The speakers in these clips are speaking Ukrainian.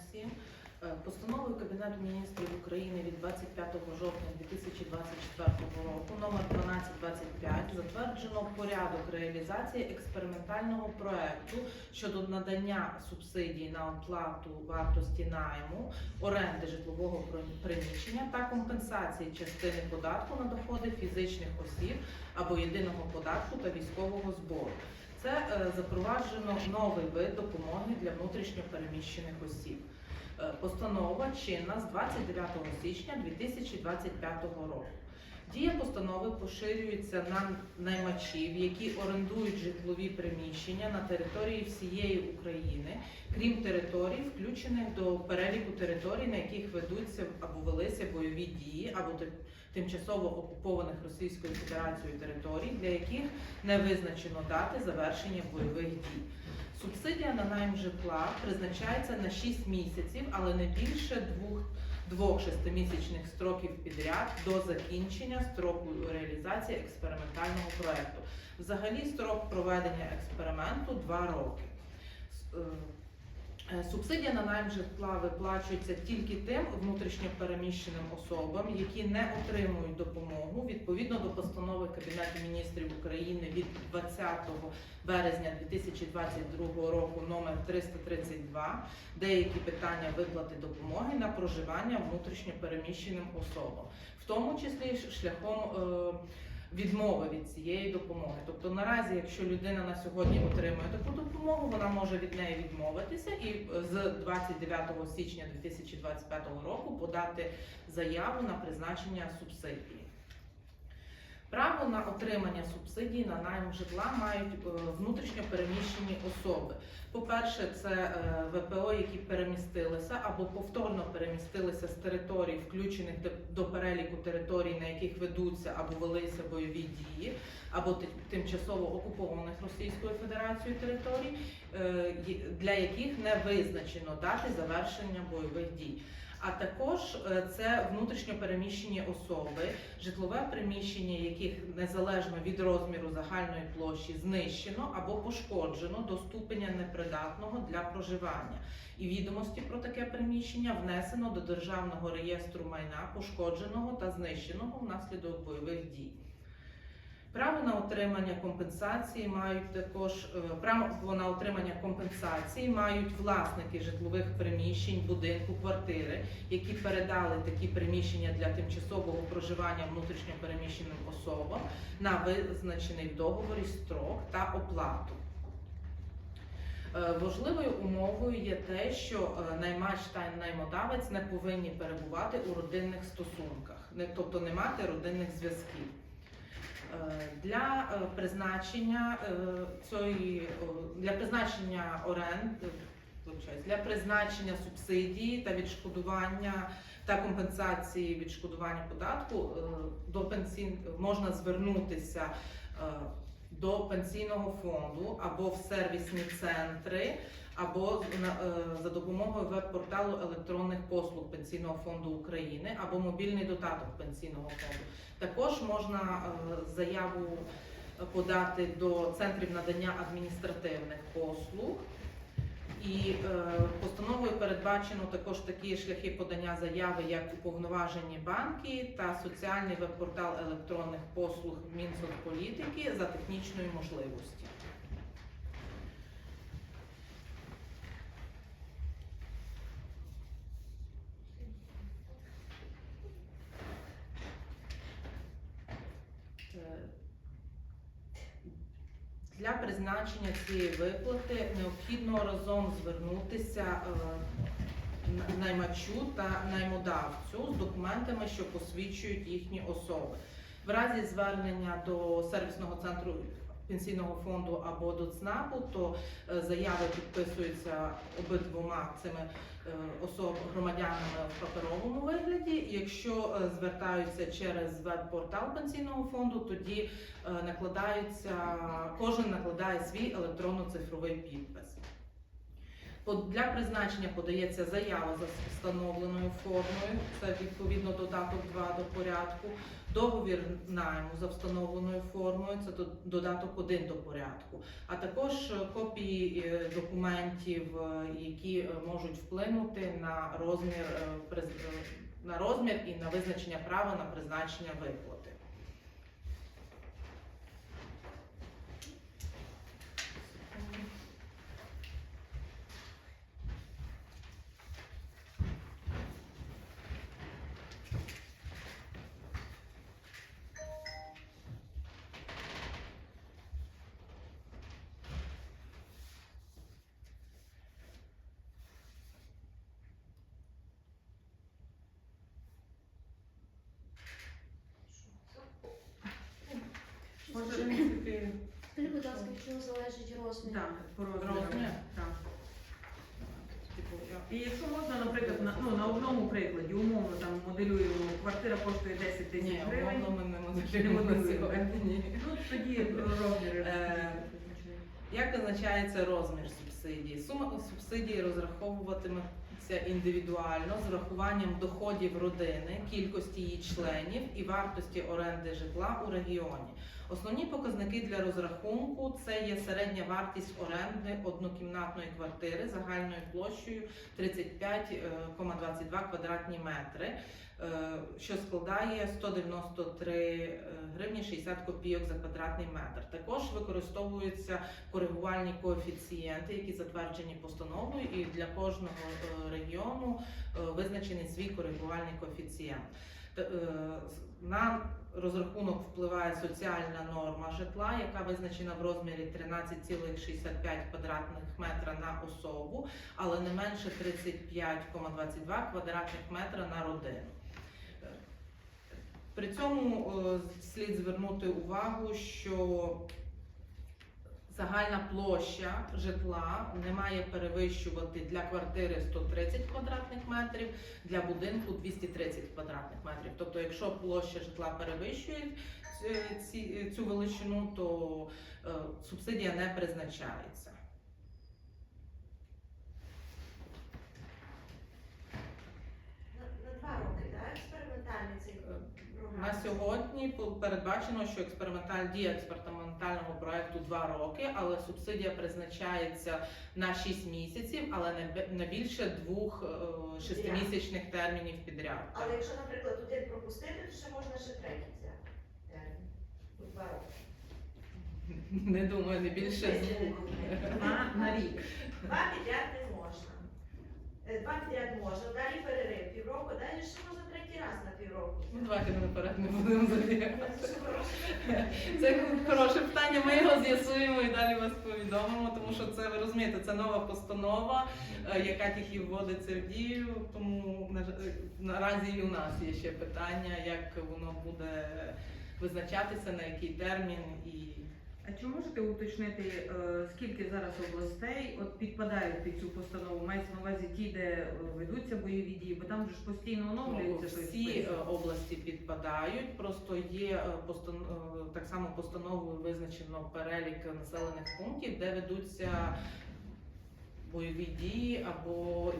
всім. Е, Постановою Кабінету міністрів України від 25 жовтня 2024 року номер 1225 затверджено порядок реалізації експериментального проекту щодо надання субсидій на оплату вартості найму, оренди житлового приміщення та компенсації частини податку на доходи фізичних осіб або єдиного податку та військового збору. Це е, запроваджено новий вид допомоги для внутрішньо переміщених осіб. Е, Постанова чинна з 29 січня 2025 року. Дія постанови поширюється на наймачів, які орендують житлові приміщення на території всієї України, крім територій, включених до переліку територій, на яких ведуться або велися бойові дії, або тимчасово окупованих Російською Федерацією територій, для яких не визначено дати завершення бойових дій. Субсидія на найм житла призначається на 6 місяців, але не більше двох, двох шестимісячних строків підряд до закінчення строку реалізації експериментального проекту. Взагалі строк проведення експерименту 2 роки. Е, Субсидія на найм житла виплачується тільки тим внутрішньопереміщеним особам, які не отримують допомогу відповідно до постанови Кабінету міністрів України від 20 березня 2022 року номер 332 деякі питання виплати допомоги на проживання внутрішньопереміщеним особам, в тому числі шляхом е, відмови від цієї допомоги. Тобто наразі, якщо людина на сьогодні отримує таку допомогу, вона може від неї відмовитися і е, з 29 січня 2025 року подати заяву на призначення субсидії. Право на отримання субсидій на найм житла мають е, внутрішньо переміщені особи. По-перше, це е, ВПО, які перемістилися або повторно перемістилися з територій, включених до- переліку територій, на яких ведуться або велися бойові дії, або ти- тимчасово окупованих Російською Федерацією територій, е, для яких не визначено дати завершення бойових дій. А також е, це внутрішньо переміщені особи, житлове приміщення, яких незалежно від розміру загальної площі знищено або пошкоджено до ступеня непридатного для проживання. І відомості про таке приміщення внесено до державного реєстру майна пошкодженого та знищеного внаслідок бойових дій. Право на отримання компенсації мають також е, право на отримання компенсації мають власники житлових приміщень, будинку, квартири, які передали такі приміщення для тимчасового проживання внутрішньопереміщеним особам на визначений в договорі строк та оплату. Е, Важливою умовою є те, що е, наймач та наймодавець не повинні перебувати у родинних стосунках, тобто не мати родинних зв'язків. Е, Для е, призначення е, цієї для призначення оренд, е, для призначення субсидії та відшкодування та компенсації відшкодування податку е, до пенсій можна звернутися е, до пенсійного фонду або в сервісні центри, або е, за допомогою веб-порталу електронних послуг Пенсійного фонду України або мобільний додаток Пенсійного фонду. Також можна е, заяву подати до центрів надання адміністративних послуг. І е, постановою передбачено також такі шляхи подання заяви, як уповноважені банки та соціальний веб-портал електронних послуг Мінсоцполітики за технічної можливості. Е, Для призначення цієї виплати необхідно разом звернутися е, наймачу та наймодавцю з документами, що посвідчують їхні особи. В разі звернення до сервісного центру пенсійного фонду або до ЦНАПу, то е, заяви підписуються обидвома цими е, особ громадянами в паперовому вигляді. Якщо е, звертаються через веб-портал пенсійного фонду, тоді накладаються, кожен накладає свій електронно-цифровий підпис. Для призначення подається заява за встановленою формою, це відповідно додаток 2 до порядку. Договір найму за встановленою формою, це додаток 1 до порядку, а також е, копії е, документів, е, які можуть вплинути на розмір на розмір і на визначення права на призначення виплати. Може, в принципі, Скажіть, будь ласка, що залежить розмір? так, по. Розмір? Так. Типу, я- І якщо можна, наприклад, на, ну, на одному прикладі, умовно там моделюємо, квартира коштує 10 тисяч Ні, гривень. умовно ми не Не моделюємо на моделюємо, сьогодні. Ну, тоді розміри. Е, Як визначається розмір субсидії? Сума субсидії розраховуватиметься індивідуально з врахуванням доходів родини, кількості її членів і вартості оренди житла у регіоні. Основні показники для розрахунку це є середня вартість оренди однокімнатної квартири загальною площею 35,22 квадратні метри, е, що складає 193 е, гривні 60 копійок за квадратний метр. Також використовуються коригувальні коефіцієнти, які затверджені постановою, і для кожного е, регіону е, визначений свій коригувальний коефіцієнт. Е, На розрахунок впливає соціальна норма житла, яка визначена в розмірі 13,65 квадратних метра на особу, але не менше 35,22 квадратних метра на родину. При цьому е, слід звернути увагу, що загальна площа житла не має перевищувати для квартири 130 квадратних метрів, для будинку 230 квадратних метрів. Тобто, якщо площа житла перевищує цю величину, то е, субсидія не призначається. На, на два роки, так? Експериментальний цей Е, програм. На сьогодні передбачено, що експерименталь дія експериментального проекту 2 роки, але субсидія призначається на 6 місяців, але не бе- більше двох е, шестимісячних термінів підряд. Але якщо, наприклад, один пропустити, то ще можна ще третій взяти. термін. У Два роки. Не думаю, не більше двох. Два на рік. Два підряд не можна. Е, Два підряд можна, далі перерив півроку, далі ще можна третій раз на півроку. Ну, давайте ми наперед не будемо забігати. Це хороше. Питання. Ми його з'ясуємо і далі вас повідомимо, тому що це ви розумієте, це нова постанова, е, яка тільки вводиться в дію. Тому жаль, наразі і у нас є ще питання, як воно буде визначатися, на який термін і. А чи можете уточнити, е, скільки зараз областей от підпадають під цю постанову? Мається на увазі ті, де е, ведуться бойові дії, бо там же ж постійно оновлюється той Всі е, області підпадають, просто є так само постановою визначено перелік населених пунктів, де ведуться бойові дії або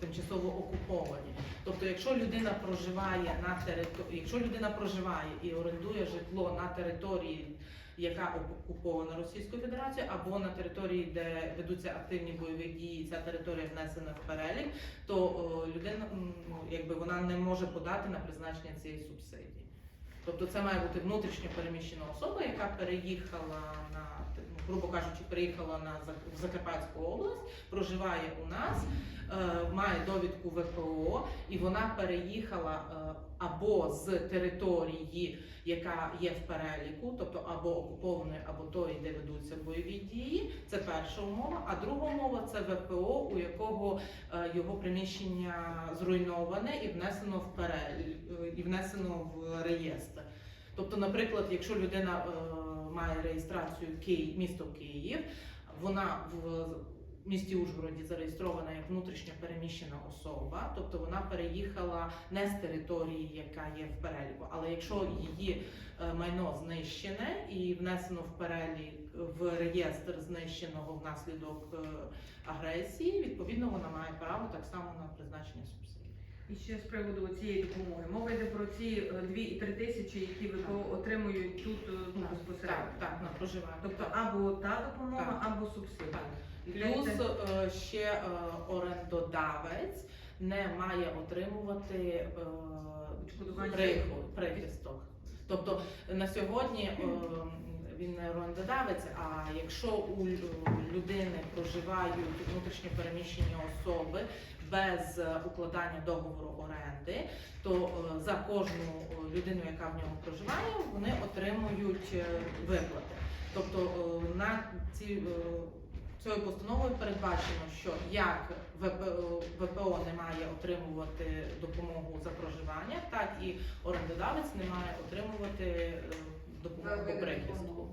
тимчасово окуповані. Тобто, якщо людина проживає на території, якщо людина проживає і орендує житло на території, яка окупована Російською Федерацією, або на території, де ведуться активні бойові дії, ця територія внесена в перелік, то людина ну, якби вона не може подати на призначення цієї субсидії. Тобто це має бути внутрішньо переміщена особа, яка переїхала на грубо кажучи, переїхала на Закарпатську область, проживає у нас, має довідку ВПО, і вона переїхала е, або з території, яка є в переліку, тобто або окупованої, або тої, де ведуться бойові дії. Це перша умова. А друга умова це ВПО, у якого е, його приміщення зруйноване і внесено в перелік і внесено в реєстр. Тобто, наприклад, якщо людина е, має реєстрацію Київ, місто Київ, вона в місті Ужгороді зареєстрована як внутрішньо переміщена особа, тобто вона переїхала не з території, яка є в переліку. Але якщо її е, майно знищене і внесено в перелік в реєстр знищеного внаслідок е, агресії, відповідно вона має право так само на призначення субсидій. І ще з приводу цієї допомоги. Мова йде про ці 2 і 3 тисячі, які ВПО отримують тут е, ну, безпосередньо. Так, так, на проживання. Тобто Так. або та допомога, Так. або субсидія. Так. Плюс е, ще е, орендодавець не має отримувати е, прихисток. Тобто на сьогодні він не орендодавець, а якщо у людини проживають внутрішньо переміщені особи без укладання договору оренди, то за кожну людину, яка в ньому проживає, вони отримують виплати. Тобто на ці цією постановою передбачено, що як ВПО, ВПО не має отримувати допомогу за проживання, так і орендодавець не має отримувати е, допомогу по прихистку.